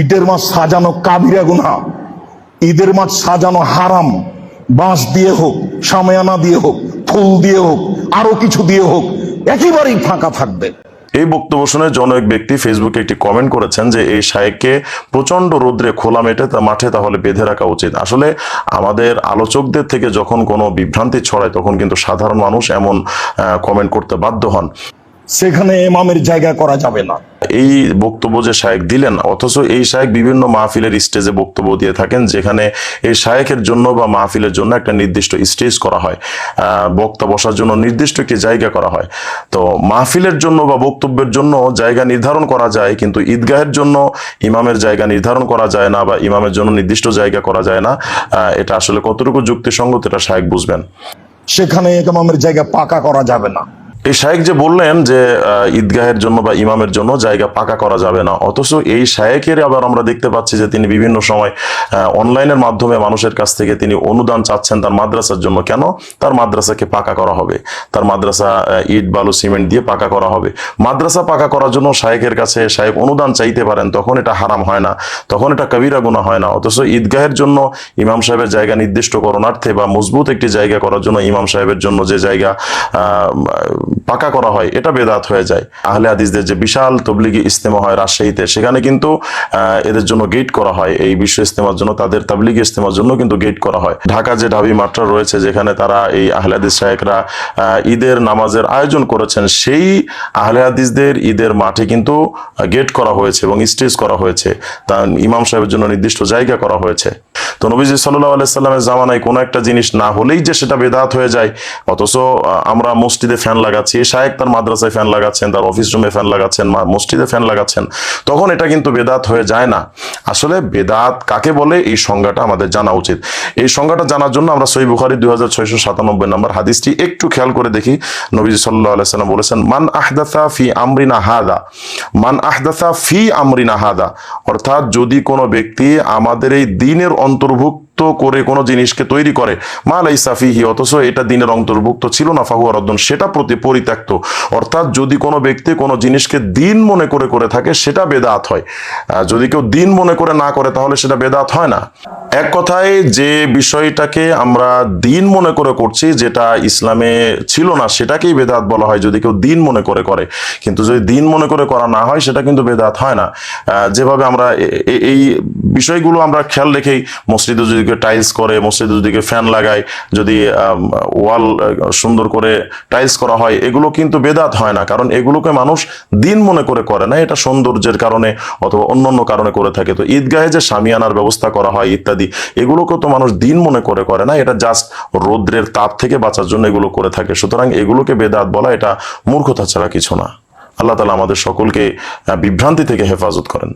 ইটের মাছ সাজানো কাবিরা গুনা। ঈদের মাঠ সাজানো হারাম। বাঁশ দিয়ে হোক সাময়ানা দিয়ে হোক ফুল দিয়ে হোক আরও কিছু দিয়ে হোক একেবারেই ফাঁকা থাকবে। এই বক্তব্য শুনে জন এক ব্যক্তি ফেসবুকে একটি কমেন্ট করেছেন যে এই শায়েককে প্রচণ্ড রোদ্রে খোলা মেটে তা মাঠে তাহলে বেঁধে রাখা উচিত। আসলে আমাদের আলোচকদের থেকে যখন কোনো বিভ্রান্তি ছড়ায় তখন কিন্তু সাধারণ মানুষ এমন কমেন্ট করতে বাধ্য হন। সেখানে এমামের জায়গা করা যাবে না। এই বক্তব্য যে শায়েক দিলেন, অথচ এই শায়েক বিভিন্ন মাহফিলের স্টেজে বক্তব্য দিয়ে থাকেন, যেখানে এই শায়েকের জন্য বা মাহফিলের জন্য একটা নির্দিষ্ট স্টেজ করা হয়। বক্তা বসার জন্য নির্দিষ্ট একটি জায়গা করা হয়। তো মাহফিলের জন্য বা বক্তব্যের জন্য জায়গা নির্ধারণ করা যায়, কিন্তু ঈদগাহের জন্য ইমামের জায়গা নির্ধারণ করা যায় না বা ইমামের জন্য নির্দিষ্ট জায়গা করা যায় না। এটা আসলে কতটুকু যুক্তিসঙ্গত, এটা শায়েক বুঝবেন। সেখানে ইমামের জায়গা পাকা করা যাবে না। এই শায়েক যে বললেন যে ঈদগাহের জন্য বা ইমামের জন্য জায়গা পাকা করা যাবে না, অথচ এই শায়েকের আবার আমরা দেখতে পাচ্ছি যে তিনি বিভিন্ন সময় অনলাইনের মাধ্যমে মানুষের কাছ থেকে তিনি অনুদান চাচ্ছেন তার মাদ্রাসার জন্য। কেন? তার মাদ্রাসাকে পাকা করা হবে। তার মাদ্রাসা ইট, বালু, সিমেন্ট দিয়ে পাকা করা হবে। মাদ্রাসা পাকা করার জন্য শায়েকের কাছে শায়েক অনুদান চাইতে পারেন, তখন এটা হারাম হয় না। তখন এটা কবিরা গুণা হয় না। অথচ ঈদগাহের জন্য ইমাম সাহেবের জায়গা নির্দিষ্ট করণার্থে বা মজবুত একটি জায়গা করার জন্য ইমাম সাহেবের জন্য যে জায়গা পাকা করা হয়, এটা বেদাত হয়ে যায়। আহলে হাদিসদের যে বিশাল তবলিগি ইস্তেমা হয় রাজশাহীতে, সেখানে কিন্তু এদের জন্য গেট করা হয়। এই বিশ্ব ইস্তেমার জন্য, তাদের তাবলিগি ইস্তেমার জন্য কিন্তু গেট করা হয়। ঢাকা যে ঢাবি মাত্রা রয়েছে, যেখানে তারা এই আহলে হাদিস শাহেকরা ঈদের নামাজের আয়োজন করেছেন, সেই আহলে হাদিসদের ঈদের মাঠে কিন্তু গেট করা হয়েছে এবং স্টেজ করা হয়েছে। তা ইমাম সাহেবের জন্য নির্দিষ্ট জায়গা করা হয়েছে। তো নবীজি সাল্লাহ আলাইসাল্লামের জামানায় কোনো একটা জিনিস না হলেই যে সেটা বেদাত হয়ে যায়, অথচ আমরা মসজিদে ফ্যান লাগাচ্ছি শায়েক তার মাদ্রাসায় ফ্যান লাগাচ্ছেন, তার অফিস রুমে ফ্যান লাগাচ্ছেন মসজিদে ফ্যান লাগাচ্ছেন, তখন এটা কিন্তু বেদাত হয়ে যায় না। আসলে বেদাত কাকে বলে? এই সংজ্ঞাটা আমাদের জানা উচিত। এই সংজ্ঞাটা জানার জন্য আমরা সই বুখারি দুই হাজার ছয়শো সাতানব্বই নম্বর হাদিসটি একটু খেয়াল করে দেখি। নবীজি সাল্লাহ বলেছেন, মান আহদাসা ফি আমরিনা হাদা। মান আহদাসা ফি আমরিনা হাদা। অর্থাৎ যদি কোনো ব্যক্তি আমাদের এই দিনের অন্তর্ভুক্ত করে কোনো জিনিসকে তৈরি করে। মালাই সাফিহি অথচ এটা দিনের অন্তর্ভুক্ত ছিল না, ফাহুয়া রদ্দন, সেটা প্রতি পরিত্যক্ত। অর্থাৎ যদি কোনো ব্যক্তি কোনো জিনিসকে দিন মনে করে করে থাকে, সেটা বেদাত হয়। যদি কেউ দিন মনে করে না করে, তাহলে সেটা বেদাত হয় না। এক কথায় যে বিষয়টাকে আমরা দিন মনে করে করছি, যেটা ইসলামে ছিল না, সেটাকেই বেদাত বলা হয়, যদি কেউ দিন মনে করে করে। কিন্তু যদি দিন মনে করে করা না হয়, সেটা কিন্তু বেদাত হয় না। যেভাবে আমরা এই বিষয়গুলো আমরা খেয়াল রেখেই মসজিদে যদি কেউ টাইলস করে, মসজিদে যদি কেউ ফ্যান লাগায়, যদি ওয়াল সুন্দর করে টাইলস করা হয়, এগুলো কিন্তু বেদাত হয় না। কারণ এগুলোকে মানুষ দিন মনে করে করে না, এটা সৌন্দর্যের কারণে অথবা অন্য অন্য কারণে করে থাকে। তো ঈদগাহে যে সামিয়ানার ব্যবস্থা করা হয় ইত্যাদি এগুলোকে তো মানুষ দিন মনে করে করে না, এটা জাস্ট রৌদ্রের তাপ থেকে বাঁচার জন্য এগুলো করে থাকে। সুতরাং এগুলোকে বেদাত বলা, এটা মূর্খতা ছাড়া কিছু না। আল্লাহ তালা আমাদের সকলকে বিভ্রান্তি থেকে হেফাজত করেন।